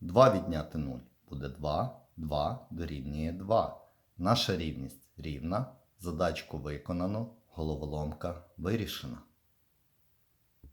2 відняти 0 буде 2, 2 дорівнює 2. Наша рівність рівна, задачку виконано, головоломка вирішена.